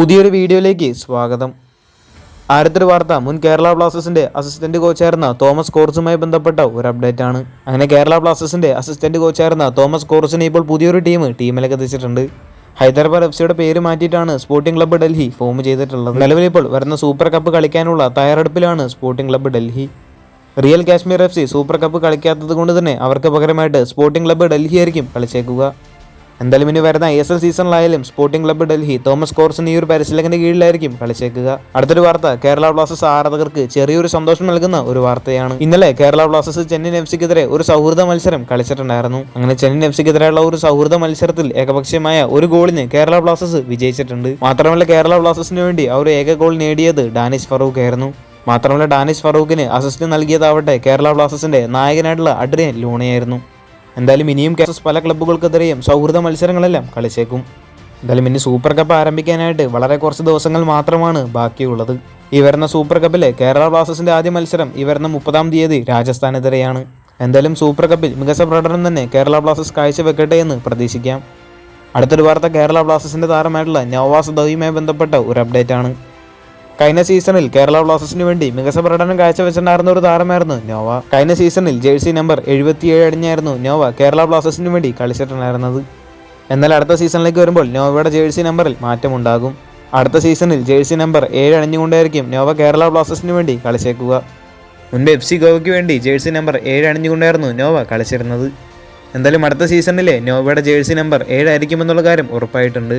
പുതിയൊരു വീഡിയോയിലേക്ക് സ്വാഗതം. ആരത്തൊരു വാർത്ത മുൻ കേരള ബ്ലാസ്റ്റേഴ്സിന്റെ അസിസ്റ്റന്റ് കോച്ചായിരുന്ന തോമസ് കോർസുമായി ബന്ധപ്പെട്ട ഒരു അപ്ഡേറ്റ് ആണ്. അങ്ങനെ കേരള ബ്ലാസ്റ്റേഴ്സിന്റെ അസിസ്റ്റന്റ് കോച്ചായിരുന്ന തോമസ് കോർസിനെ ഇപ്പോൾ പുതിയൊരു ടീം ടീമിലേക്ക് എത്തിച്ചിട്ടുണ്ട്. ഹൈദരാബാദ് എഫ് സിയുടെ പേര് മാറ്റിയിട്ടാണ് സ്പോർട്ടിംഗ് ക്ലബ്ബ് ഡൽഹി ഫോം ചെയ്തിട്ടുള്ളത്. നിലവിൽ ഇപ്പോൾ വരുന്ന സൂപ്പർ കപ്പ് കളിക്കാനുള്ള തയ്യാറെടുപ്പിലാണ് sporting club Delhi. Real Kashmir F C super cup കളിക്കാത്തത് കൊണ്ട് തന്നെ അവർക്ക് പകരമായിട്ട് സ്പോർട്ടിംഗ് ക്ലബ്ബ് ഡൽഹി ആയിരിക്കും കളിച്ചേക്കുക. എന്തായാലും ഇനി വരുന്ന I S L സീസണിലായാലും sporting club Delhi Tomasz Tchorz ഈ ഒരു പരിശീലകന്റെ കീഴിലായിരിക്കും കളിച്ചേക്കുക. അടുത്തൊരു വാർത്ത കേരള ബ്ലാസ്റ്റേഴ്സ് ആരാധകർക്ക് ചെറിയൊരു സന്തോഷം നൽകുന്ന ഒരു വാർത്തയാണ്. ഇന്നലെ കേരള ബ്ലാസ്റ്റേഴ്സ് ചെന്നൈയിൻ എഫ് സിക്കെതിരെ ഒരു സൗഹൃദ മത്സരം കളിച്ചിട്ടുണ്ടായിരുന്നു. അങ്ങനെ ചെന്നൈയിൻ എഫ് സിക്കെതിരെയുള്ള ഒരു സൗഹൃദ മത്സരത്തിൽ ഏകപക്ഷീയമായ ഒരു ഗോളിന് കേരള ബ്ലാസ്റ്റേഴ്സ് വിജയിച്ചിട്ടുണ്ട്. മാത്രമല്ല കേരള ബ്ലാസ്റ്റേഴ്സിന് വേണ്ടി ആ ഒരു ഏക ഗോൾ നേടിയത് ഡാനിഷ് ഫറൂഖ് ആയിരുന്നു മാത്രമല്ല ഡാനിഷ് ഫറൂഖിന് അസിസ്റ്റ് നൽകിയതാവട്ടെ കേരള ബ്ലാസ്റ്റേഴ്സിന്റെ നായകനായിട്ടുള്ള അഡ്രിയൻ ലൂണയായിരുന്നു. എന്തായാലും ഇനിയും കേസസ് പല ക്ലബ്ബുകൾക്കെതിരെയും സൗഹൃദ മത്സരങ്ങളെല്ലാം കളിച്ചേക്കും. എന്തായാലും ഇനി സൂപ്പർ കപ്പ് ആരംഭിക്കാനായിട്ട് വളരെ കുറച്ച് ദിവസങ്ങൾ മാത്രമാണ് ബാക്കിയുള്ളത്. ഈ വരുന്ന സൂപ്പർ കപ്പിലെ കേരള ബ്ലാസ്റ്റേഴ്സിന്റെ ആദ്യ മത്സരം ഈ വരുന്ന മുപ്പതാം തീയതി രാജസ്ഥാനെതിരെയാണ്. എന്തായാലും സൂപ്പർ കപ്പിൽ മികച്ച പ്രകടനം തന്നെ കേരള ബ്ലാസ്റ്റേഴ്സ് കാഴ്ചവെക്കട്ടെ എന്ന് പ്രതീക്ഷിക്കാം. അടുത്തൊരു വാർത്ത കേരള ബ്ലാസ്റ്റേഴ്സിന്റെ താരമായിട്ടുള്ള നവാസ് ദവിയുമായി ബന്ധപ്പെട്ട ഒരു അപ്ഡേറ്റ് ആണ്. കഴിഞ്ഞ സീസണിൽ കേരള ബ്ലാസ്റ്റേഴ്സിന് വേണ്ടി മികച്ച പ്രകടനം കാഴ്ചവെച്ചിട്ടുണ്ടായിരുന്ന ഒരു താരമായിരുന്നു നോവ. കഴിഞ്ഞ സീസണിൽ ജേഴ്സി നമ്പർ എഴുപത്തിയേഴ് അടിഞ്ഞായിരുന്നു നോവ കേരള ബ്ലാസ്റ്റേഴ്സിന് വേണ്ടി കളിച്ചിട്ടുണ്ടായിരുന്നത്. എന്നാൽ അടുത്ത സീസണിലേക്ക് വരുമ്പോൾ നോവയുടെ ജേഴ്സി നമ്പറിൽ മാറ്റമുണ്ടാകും. അടുത്ത സീസണിൽ ജേഴ്സി നമ്പർ ഏഴ് അണിഞ്ഞുകൊണ്ടായിരിക്കും നോവ കേരള ബ്ലാസ്റ്റേഴ്സിന് വേണ്ടി കളിച്ചേക്കുക. മുൻപ് എഫ് സി ഗോവയ്ക്ക് വേണ്ടി ജേഴ്സി നമ്പർ ഏഴ് അണിഞ്ഞുകൊണ്ടായിരുന്നു നോവ കളിച്ചിരുന്നത്. എന്തായാലും അടുത്ത സീസണിലെ നോവയുടെ ജേഴ്സി നമ്പർ ഏഴായിരിക്കുമെന്നുള്ള കാര്യം ഉറപ്പായിട്ടുണ്ട്.